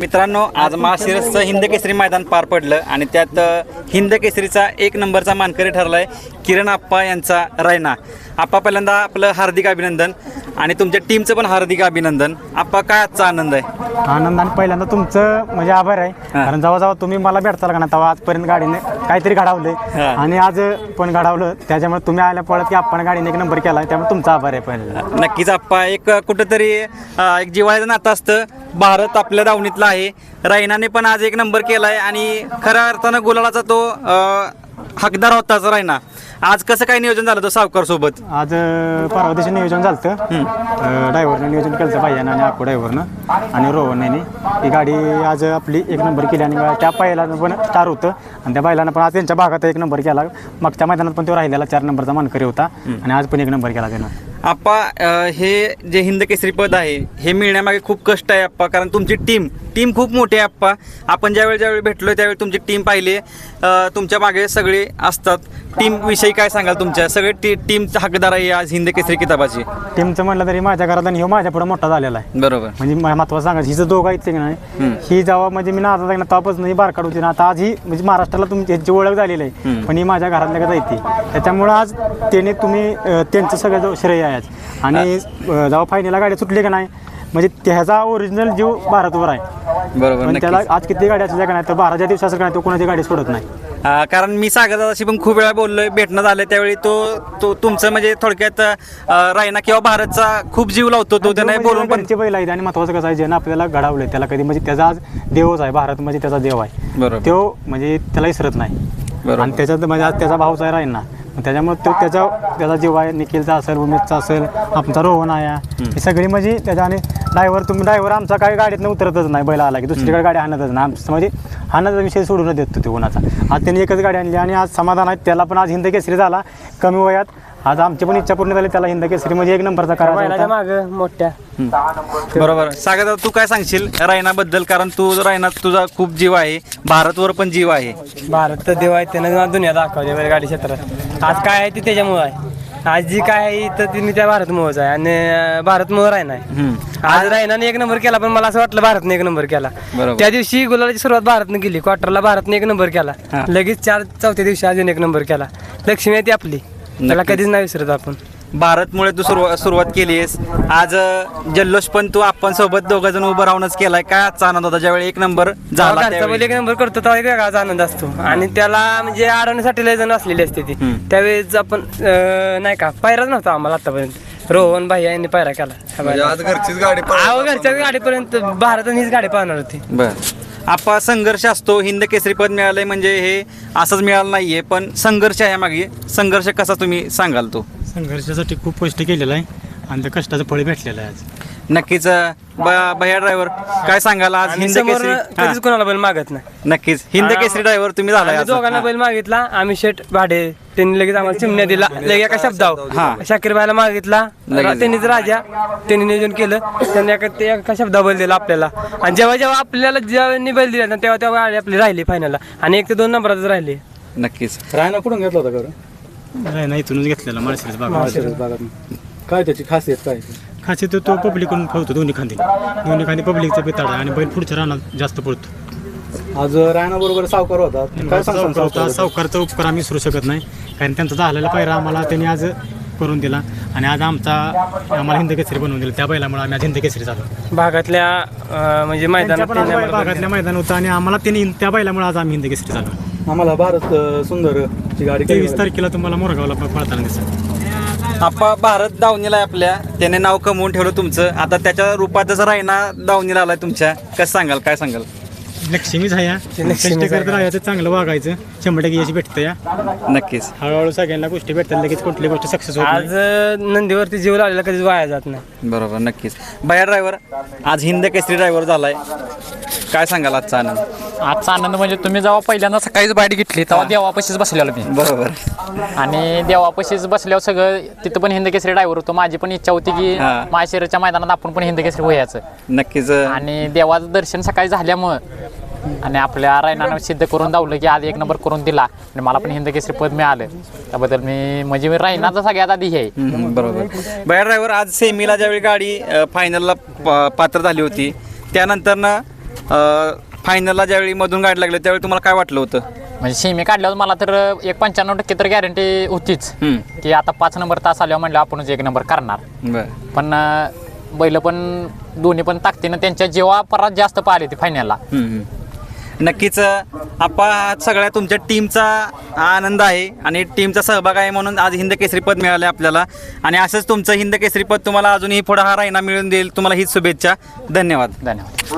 मित्रांनो आज महाशिरसचं हिंद केसरी मैदान पार पडलं आणि त्यात हिंद केसरीचा एक नंबरचा मानकरी ठरलाय किरण आप्पा यांचा रायना. आप्पा पहिल्यांदा आपलं हार्दिक अभिनंदन. आणि तुमच्या टीमचं पण हार्दिक अभिनंदन. आप्पा काय आजचा आनंद आहे? आनंद आणि पहिल्यांदा तुमचं म्हणजे आभार आहे. कारण जेव्हा जेव्हा तुम्ही मला भेटताल का ना तेव्हा आजपर्यंत गाडीने काहीतरी घडावलंय. आणि आज पण घडावलं त्याच्यामुळे तुम्ही आल्या पळत की आपण गाडीने एक नंबर केला त्यामुळे तुमचा आभार आहे पहिल्यांदा. नक्कीच आप्पा एक कुठंतरी अ, एक जिव्हाळ्याचं नातं असतं. भारत आपल्या दावणीतला आहे. रायनाने पण आज एक नंबर केलाय आणि खऱ्या अर्थानं गुलालाचा तो अ, हकदार होताच रायना आज कसं काय नियोजन झालं तो सावकार सोबत? आज अं, परवा दिवशी नियोजन झालं ड्रायव्हरनं नियोजन केलं होतं भाईयानं आणि आखो ड्रायव्हरनं आणि रोहन यांनी ही गाडी आज आपली एक नंबर केली आणि त्या बैलानं पण स्टार होतं. आणि त्या बैलानं पण आज त्यांच्या भागात एक नंबर केला. मागच्या मैदानात पण तो राहिलेला चार नंबरचा मानकरी होता. आणि आज पण एक नंबर केला त्यानं. आप्पा अ, हे जे हिंद केसरी पद आहे हे मिळण्यामागे खूप कष्ट आहे आप्पा कारण तुमची टीम टीम खूप मोठी आहे आप्पा आपण ज्यावेळी ज्यावेळी भेटलो त्यावेळी तुमची टीम पाहिली. अ, तुमच्या मागे सगळे असतात. टीम विषयी काय सांगाल तुमच्या? सगळे टी टीम हकदार आहे आज हिंद केसरी किताबाची. टीमचं म्हणलं तरी माझ्या घरात आणि ह्यो माझ्या पुढे मोठा झालेला आहे. बरोबर. म्हणजे म- महत्वाचं सांगायचं हिचं दोघं आहेत की नाही ही जेव्हा म्हणजे मी नाचा ना तेव्हापासून ही बारकाड होती ना आता आज ही म्हणजे महाराष्ट्राला तुमची ह्याची ओळख झालेली आहे. पण ही माझ्या घरातल्या का येते. त्याच्यामुळं आज त्याने तुम्ही अं, त्यांचं सगळं जो श्रेय आहे आज. आणि अं, जेव्हा फायनलला गाडी सुटली का नाही म्हणजे त्याचा ओरिजिनल जीव भारतवर आहे. बरोबर पण त्याला नक्कीच. आज किती गाडी असल्या का नाही तर बाराच्या दिवशी असं का नाही तो कोणाची गाडी सोडत नाही. अ, कारण मी सागरदादाशी पण खूप वेळा बोललोय भेटणं झालं त्यावेळी तो तो तुमचं म्हणजे थोडक्यात अ, रायना किंवा भारतचा खूप जीव लावतो तो त्याने बोलून पण घरचे बैल आहेत आणि महत्वाचं कसं आहे ज्यानं आपल्याला घडवलंय त्याला कधी म्हणजे त्याचा आज देवच आहे भारत म्हणजे त्याचा देव आहे. बरोबर. तो म्हणजे त्याला विसरत नाही. बरोबर. आणि त्याच्यात म्हणजे आज त्याचा भाऊचा आहे राहील ना मग त्याच्यामुळे तो त्याचा त्याचा जीव आहे निखिलचा असेल उमेशचा असेल आमचा रोहन आहे. ही सगळी म्हणजे त्याच्या आणि ड्रायव्हर तुम्ही ड्रायव्हर आमचा काही गाडीतनं उतरतच नाही बैल आला की दुसरीकडे गाडी आणतच नाही. आमचं म्हणजे हाणाचा विषय सोडून देतो तो कोणाचा. आज त्यांनी एकच गाडी आणली आणि आज समाधान आहे. त्याला पण आज हिंद केसरी झाला कमी वयात. आज आमची पण इच्छा पूर्ण झाली त्याला हिंद केसरी म्हणजे एक नंबरचा होता. माग मोठ्या. बरोबर. सागर तू काय सांगशील रायनाबद्दल? कारण तू रायनात तुझा खूप जीव आहे. भारतवर पण जीव आहे. भारत तर देव आहे त्यानं दुनिया दाखवली गाडी क्षेत्रात. आज काय आहे ते त्याच्यामुळं आहे. आज जी काय आहे तर ती मी त्या भारतमुळंच आहे आणि अं, भारतमुळं राहिना. आज रायनाने एक नंबर केला पण मला असं वाटलं भारतने एक नंबर केला बरोबर. त्या दिवशी गुलालाची सुरुवात भारतनं केली क्वार्टरला भारतने एक नंबर केला हा. लगेच चार चौथ्या दिवशी अजून एक नंबर केला लक्ष्मी आहे ती आपली त्याला. कधीच नाही विसरत आपण भारतमुळे तू सुरुवात सुरुवात केलीस आज अ, जल्लोष पण तू आपण सोबत दोघ जण उभं राहूनच केलाय. काय आजचा आनंद होता? ज्यावेळी एक नंबर झाला घरचा बैल त्यावेळी? एक नंबर करतो तेव्हा एक वेगळाच आनंद असतो. आणि त्याला म्हणजे अडवण्यासाठी लय जण असलेली असते ती. त्यावेळेस आपण अं, नाही का पायराच नव्हता आम्हाला आतापर्यंत. रोहन भाई यांनी पायरा केला. ह्या म्हणजे बैलाला. आज घरचीच गाडी अहो घरच्या गाडीपर्यंत भारतात हीच गाडी पाहणार होती. बर. आपा संघर्ष असतो. हिंद केसरी पद मिळालंय म्हणजे हे असंच मिळालं नाहीये पण संघर्ष आहे मागे. संघर्ष कसा तुम्ही सांगाल तो? संघर्षासाठी खूप कष्ट केलेलं आहे आणि त्या कष्टाचं फळ भेटलेलं आहे आज. नक्कीच ब- भैया ड्रायव्हर काय सांगाल आज? आम्ही हिंद समोर केसरी हा, कधीच कोणाला बैल मागत नाही. नक्कीच हिंद केसरी ड्रायव्हर तुम्ही आम्ही आज. दोघांना. बैल मागितला आम्ही शेट भाडे त्यांनी लगेच आम्हाला चिमण्या दिला लगेच एका हा. शब्दावर शाकीर भाईला मागितला. त्यांनीच राजा त्यांनी नियोजन केलं त्यांनी एका ते एका शब्दा बैल दिला आपल्याला. आणि जेव्हा जेव्हा आपल्याला जेव्हा बैल दिला ना तेव्हा तेव्हा गाडी आपली राहिली फायनलला आणि एक ते दोन नंबरातच राहिली. नक्कीच. रायना कुठून घेतला होता खरं? नाही नाही इथूनच घेतलेला माळशिरस भागात शिरस भागात काय त्याची खासियत काय खास तो तो पब्लिकून पळतो दोन्ही खांदी. दोन्ही खांदी पब्लिकचा पिताड आहे आणि बैल पुढच्या रानात जास्त पळतो. आज रायना बरोबर सावकार होता. काय सांगता सावकार होता. सावकार? सावकारचा उपकार आम्ही विसरू शकत नाही. कारण त्यांचा झालेला पायरा आम्हाला त्यांनी आज करून दिला. आणि आज आमचा आम्हाला हिंद केसरी बनवून दिला. त्या बैलामुळे आम्ही आज हिंद केसरी झालो. भागातल्या अं, म्हणजे त्यांच्या मैदानात पण आज भागातल्या मैदान होतं आणि आम्हाला त्यांनी त्या बैलामुळे आज आम्ही हिंद केसरी झालो. आम्हाला भारत अं, सुंदर ची गाडी तेवीस तारखेला तुम्हाला मोरगावला प- पळताना दिसेल. आपा भारत दावणीला आहे आपल्या. त्याने नाव कमवून ठेवलं तुमचं. आता त्याच्या रूपातच रायना दावणीला आलाय तुमच्या. कसं सांगाल काय सांगाल? लक्ष्मीच आहे या. कष्ट करत राहायचं चांगलं वागायचं. शंभर टक्के यश भेटतं या. नक्कीच. हळूहळू सगळ्यांना गोष्टी भेटतात लगेच कुठली गोष्ट सक्सेस होत नाही. आज अं, नंदीवरती जीव लावलेला कधीच वाया जात नाही. बरोबर नक्कीच. भया ड्रायव्हर आज हिंद केसरी ड्रायव्हर झालाय. काय सांगाल आजचा आनंद? आजचा आनंद म्हणजे तुम्ही जेव्हा पहिल्यांदा सकाळीच बाईट घेतली तेव्हा देवापाशीच बसलेलो मी. बरोबर. आणि देवापाशीच बसल्यावर सगळं तिथं पण हिंद केसरी ड्रायव्हर होतो. माझी पण इच्छा होती की हा. माळशिरच्या मैदानात आपण पण हिंद केसरी व्हायचं नक्कीच. आणि देवाचं दर्शन सकाळी झाल्यामुळं आणि आपल्या रायनानं सिद्ध करून दावलं की आज एक नंबर करून दिला आणि मला पण हिंद केसरी पद मिळालं. त्याबद्दल मी म्हणजे मी रायनाचा सगळ्यात आधी हे. आहे. हम्म, बरोबर. भया ड्रायव्हर आज सेमीला ज्यावेळी गाडी फायनलला पात्र झाली होती त्यानंतर ना फायनलला ज्यावेळी मधून गाडी लागली त्यावेळी तुम्हाला काय वाटलं होतं? म्हणजे शिमी काढल्यावर मला तर एक पंच्याण्णव टक्के तर गॅरंटी होतीच. की आता पाच नंबर तास आल्यावर म्हणलं आपणच एक नंबर करणार. पण बैल पण दोन्ही पण ताकदीनं त्यांच्या जेव्हा परत जास्त पाहिले ते फायनलला. नक्कीच आपा हा सगळ्या तुमच्या टीमचा आनंद आहे आणि टीमचा सहभाग आहे म्हणून आज हिंद केसरी पद मिळालं आपल्याला. आणि असंच तुमचं हिंद केसरी पद तुम्हाला अजूनही पुढं हा राहिना मिळून देईल. तुम्हाला हीच शुभेच्छा. धन्यवाद. धन्यवाद.